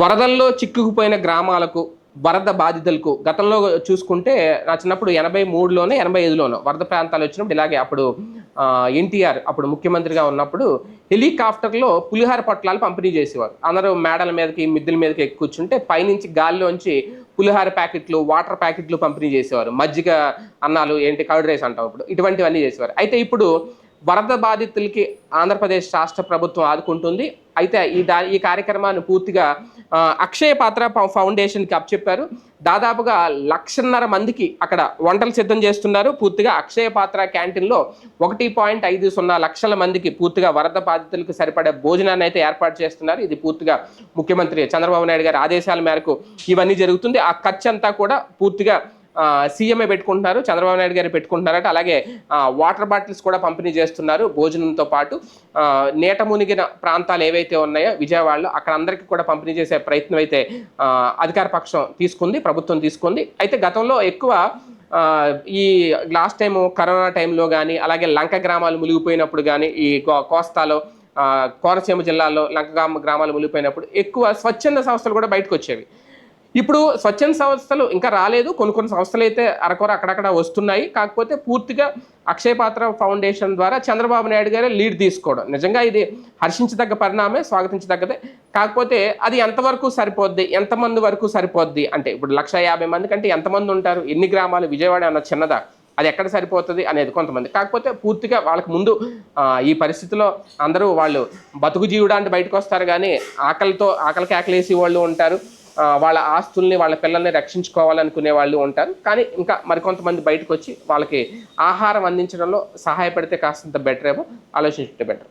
వరదల్లో చిక్కుకుపోయిన గ్రామాలకు వరద బాధితులకు గతంలో చూసుకుంటే నా చిన్నప్పుడు ఎనభై మూడులోనే ఎనభై ఐదులోనో వరద ప్రాంతాలు వచ్చినప్పుడు ఇలాగే అప్పుడు ఎన్టీఆర్ అప్పుడు ముఖ్యమంత్రిగా ఉన్నప్పుడు హెలికాప్టర్లో పులిహార పొట్లాలు పంపిణీ చేసేవారు. అందరూ మేడల మీదకి మిద్దెల మీదకి ఎక్కు కూర్చుంటే పైనుంచి గాల్లోంచి పులిహార ప్యాకెట్లు వాటర్ ప్యాకెట్లు పంపిణీ చేసేవారు. మజ్జిగ అన్నాలు ఏంటి కర్డ్ రైస్ అంటాం ఇప్పుడు ఇటువంటివన్నీ చేసేవారు. అయితే ఇప్పుడు వరద బాధితులకి ఆంధ్రప్రదేశ్ రాష్ట్ర ప్రభుత్వం ఆదుకుంటుంది. అయితే ఈ దా ఈ కార్యక్రమాన్ని పూర్తిగా అక్షయ పాత్ర ఫౌండేషన్కి అప్పచెప్పారు. దాదాపుగా లక్షన్నర మందికి అక్కడ వంటలు సిద్ధం చేస్తున్నారు. పూర్తిగా అక్షయ పాత్ర క్యాంటీన్లో ఒకటి పాయింట్ ఐదు సున్నా లక్షల మందికి పూర్తిగా వరద బాధితులకు సరిపడే భోజనాన్ని అయితే ఏర్పాటు చేస్తున్నారు. ఇది పూర్తిగా ముఖ్యమంత్రి చంద్రబాబు నాయుడు గారి ఆదేశాల మేరకు ఇవన్నీ జరుగుతుంది. ఆ ఖర్చు అంతా కూడా పూర్తిగా సీఎంఏ పెట్టుకుంటున్నారు చంద్రబాబు నాయుడు గారు పెట్టుకుంటున్నారట. అలాగే వాటర్ బాటిల్స్ కూడా పంపిణీ చేస్తున్నారు భోజనంతో పాటు. నేట మునిగిన ప్రాంతాలు ఏవైతే ఉన్నాయో విజయవాడలో అక్కడ అందరికీ కూడా పంపిణీ చేసే ప్రయత్నం అయితే అధికార పక్షం తీసుకుంది ప్రభుత్వం తీసుకుంది. అయితే గతంలో ఎక్కువ ఈ లాస్ట్ టైము కరోనా టైంలో కానీ అలాగే లంక గ్రామాలు మునిగిపోయినప్పుడు కానీ ఈ కో- కోస్తాలో కోనసీమ జిల్లాలో లంక గ్రామాలు మునిగిపోయినప్పుడు ఎక్కువ స్వచ్ఛంద సంస్థలు కూడా బయటకు వచ్చేవి. ఇప్పుడు స్వచ్ఛంద సంస్థలు ఇంకా రాలేదు. కొన్ని కొన్ని సంస్థలు అయితే అరకొర అక్కడక్కడ వస్తున్నాయి. కాకపోతే పూర్తిగా అక్షయ పాత్ర ఫౌండేషన్ ద్వారా చంద్రబాబు నాయుడు గారే లీడ్ తీసుకోవడం. నిజంగా ఇది హర్షించదగ్గ పరిణామే స్వాగతించదగ్గదే. కాకపోతే అది ఎంతవరకు సరిపోద్ది? ఎంతమంది వరకు సరిపోద్ది? అంటే ఇప్పుడు లక్ష యాభై మంది కంటే ఎంతమంది ఉంటారు? ఎన్ని గ్రామాలు? విజయవాడ అన్న చిన్నదా? అది ఎక్కడ సరిపోతుంది అనేది కొంతమంది. కాకపోతే పూర్తిగా వాళ్ళకి ముందు ఈ పరిస్థితిలో అందరూ వాళ్ళు బతుకు జీవుడానికి బయటకు వస్తారు. కానీ ఆకలితో ఆకలికి ఆకలేసి వాళ్ళు ఉంటారు. వాళ్ళ ఆస్తుల్ని వాళ్ళ పిల్లల్ని రక్షించుకోవాలనుకునే వాళ్ళు ఉంటారు. కానీ ఇంకా మరికొంతమంది బయటకు వచ్చి వాళ్ళకి ఆహారం అందించడంలో సహాయపడితే కాస్తంత బెటర్ ఏమో ఆలోచించుంటే బెటర్.